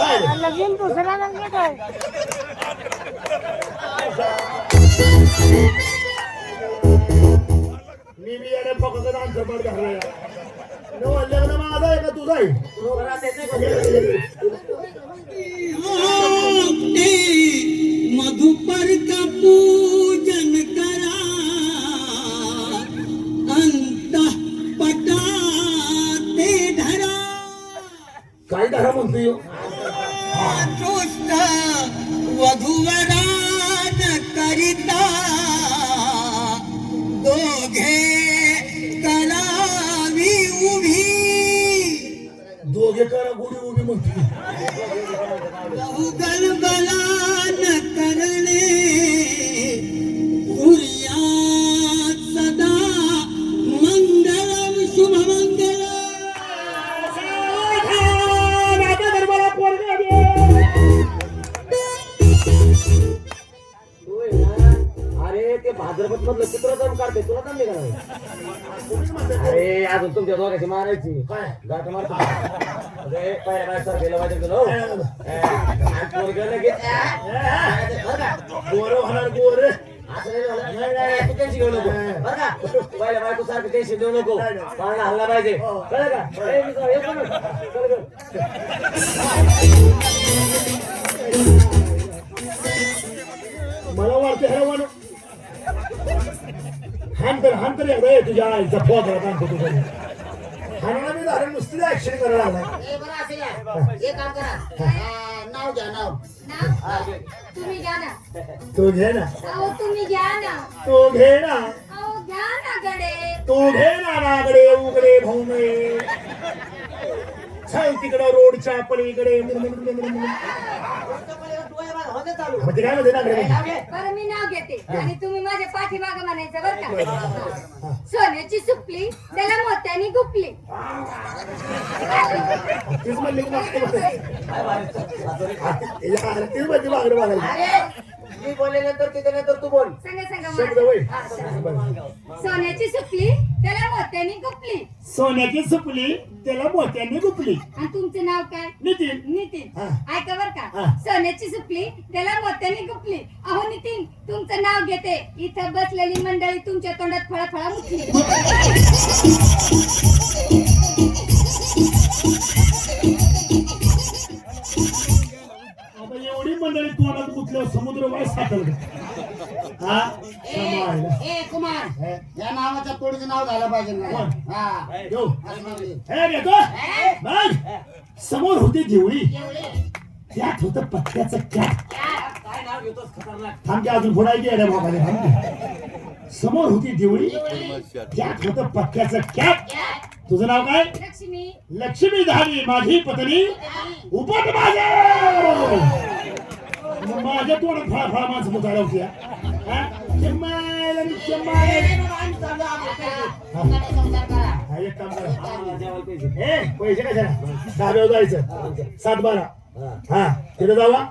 काय लगीन दुसरा रंग काय मी फक्त घालूया लग्न माझं आहे का तुझं आहे? मधुपर का पूजन करा अंत पटा ते धरा. काय धरा म्हणतोय? दृष्ट वधूवरान करिता। दोघे करावी उभी। दोघे करा गुढी उभी बहुगल ते भाद्रपद मधलं काढते तुला जमले का नाही? अरे अजून तुमच्या दोघांची मारायची. काय? गाठ मारतो. अरे सर गेलं पाहिजे तुला हो. गोर होणार गोर नको. बरं का? पहिल्या बायको सारखं टेन्शन देऊ नको. पाळणा हल्ला पाहिजे. कळलं का? ये तुझ्या आईचा फोन आणतो तुझ्या हाणाला मी झालं नुसती ऍक्शन करायला लागलाय ए, बरं असेल या. एक काम करा अं, नाव घ्या नाव ना तुम्ही घ्या ना. तू घे ना. अहो तुम्ही घ्या ना तू घे ना अहो घ्या ना गडे तू घे ना नागडे उघडे भौमे चल तिकडं रोडच्या पलीकडे. ते काय म्हणते नागडे बरं मी नाव घेते. आणि तुम्ही माझ्या पाठीमागं म्हणायचं बरं का? सोन्याची सुपली त्याला मोत्याने गुपली. तीच म्हणली की तीच म्हणली मागडे मागायला अरे. बोलल्यानंतर तिथे नंतर तू बोल. सांगा सांगा शब्द मला. वय. हा, सांगा. सोन्याची सुपली त्याला मोत्याने गुपली. सोन्याची सुपली त्याला मोत्याने गुपली. आणि तुमचं नाव काय? नितीन. नितीन. हा. ऐका बर का. हा. सोन्याची सुपली त्याला मोत्याने गुपली. अहो नितीन तुमचं नाव घेते. इथं बसलेली मंडळी तुमच्या तोंडात फळा मुठली. मंडळी तोंडात गुतल्यावर समुद्र वाय साठल हा. ए कुमार. या नावाच्या तोडीचं नाव झालं पाहिजे ना. कोण? हा. येऊ. असं म्हणजे. हे बघ समोर होती देवळी. त्यात होत पत्त्याचं कॅट काय? नाव घेतोस? खतरनाक. थांब की अजून बाबाने थांब की. समोर होती देवळी. त्यात होत पत्त्याचं कॅट तुझं नाव काय? लक्ष्मी. लक्ष्मी झाली माझी पत्नी. उपट माझे! माझ्या तोंडात फळा फळा माणसं मुतायला होत्या. एक काम करा. पैसे जायचं सात बारा हा तिथे जावा.